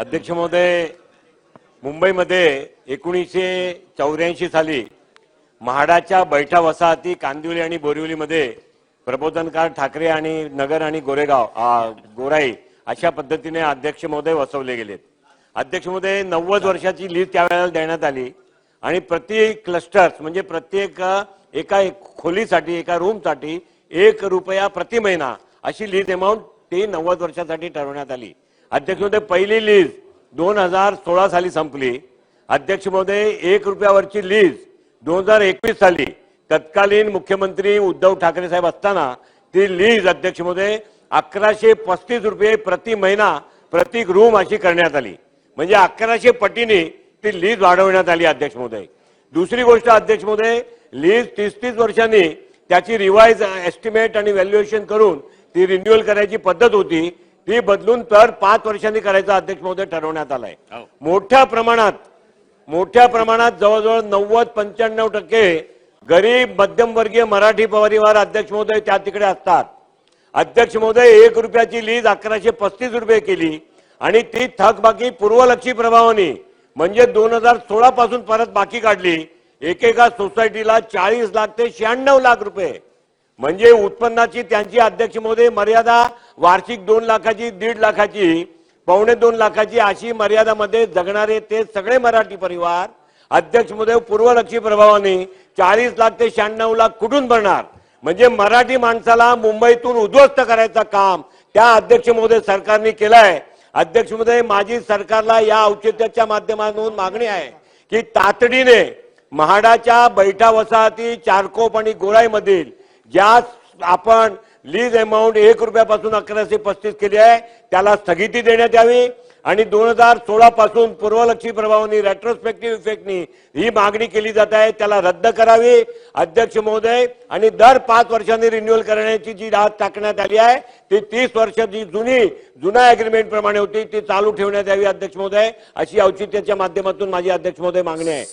अध्यक्ष महोदय मुंबईमध्ये एकोणीसशे चौऱ्याऐंशी साली म्हाडाच्या बैठा वसाहती कांदिवली आणि बोरिवलीमध्ये प्रबोधनकार ठाकरे आणि नगर आणि गोरेगाव गोराई अशा पद्धतीने अध्यक्ष महोदय वसवले गेलेत. अध्यक्ष महोदय नव्वद वर्षाची लीज त्यावेळेला देण्यात आली आणि प्रत्येक क्लस्टर्स म्हणजे प्रत्येक एका एक खोलीसाठी एका रूमसाठी एक रुपया प्रति महिना अशी लीज अमाऊंट ती नव्वद वर्षासाठी ठरवण्यात आली. अध्यक्ष महोदय पहिली लीज दोन हजार सोळा साली संपली. अध्यक्ष महोदय एक रुपयावरची लीज दोन हजार एकवीस साली. तत्कालीन मुख्यमंत्री उद्धव ठाकरे साहेब असताना ती लीज अध्यक्ष महोदय अकराशे पस्तीस रुपये प्रति महिना प्रति रूम अशी करण्यात आली. म्हणजे अकराशे पटीने ती लीज वाढवण्यात आली अध्यक्ष महोदय दुसरी गोष्ट अध्यक्ष महोदय लीज तीस तीस वर्षांनी त्याची रिवाईज एस्टिमेट आणि व्हॅल्युएशन करून ती रिन्युअल करायची पद्धत होती. ती बदलून तर पाच वर्षांनी करायचं अध्यक्ष महोदय ठरवण्यात आलंय. हो. मोठ्या प्रमाणात मोठ्या प्रमाणात जवळजवळ नव्वद पंच्याण्णव टक्के गरीब मध्यमवर्गीय मराठी परिवार अध्यक्ष महोदय त्या तिकडे असतात. अध्यक्ष महोदय एक रुपयाची लीज अकराशे पस्तीस रुपये केली आणि ती थकबाकी पूर्वलक्षी प्रभावाने म्हणजे दोन हजार सोळा पासून परत बाकी काढली. एकेका सोसायटीला चाळीस लाख ते शहाण्णव लाख रुपये. म्हणजे उत्पन्नाची त्यांची अध्यक्ष महोदय मर्यादा वार्षिक दोन लाखाची दीड लाखाची पावणे दोन लाखाची अशी मर्यादामध्ये जगणारे ते सगळे मराठी परिवार अध्यक्ष महोदय पूर्वलक्षी प्रभावाने चाळीस लाख ते शहाण्णव लाख कुठून भरणार? म्हणजे मराठी माणसाला मुंबईतून उद्ध्वस्त करायचं काम त्या अध्यक्ष महोदय सरकारने केलंय. अध्यक्ष महोदय माझी सरकारला या औचित्याच्या माध्यमातून मागणी आहे की तातडीने म्हाडाच्या बैठा वसाहती चारकोप आणि गोराईमधील ज्या आपण लीज अमाऊंट एक रुपयापासून अकराशे पस्तीस केली आहे त्याला स्थगिती देण्यात यावी. आणि दोन हजार सोळा पासून पूर्वलक्षी प्रभावाने रेट्रोस्पेक्टिव्ह इफेक्टनी ही मागणी केली जात आहे त्याला रद्द करावी. अध्यक्ष महोदय आणि दर पाच वर्षांनी रिन्युअल करण्याची जी राहत टाकण्यात आली आहे ती तीस वर्ष जी जुनी जुना अग्रीमेंट प्रमाणे होती ती चालू ठेवण्यात यावी अध्यक्ष महोदय. अशी औचित्याच्या माध्यमातून माझी अध्यक्ष महोदय मागणी आहे.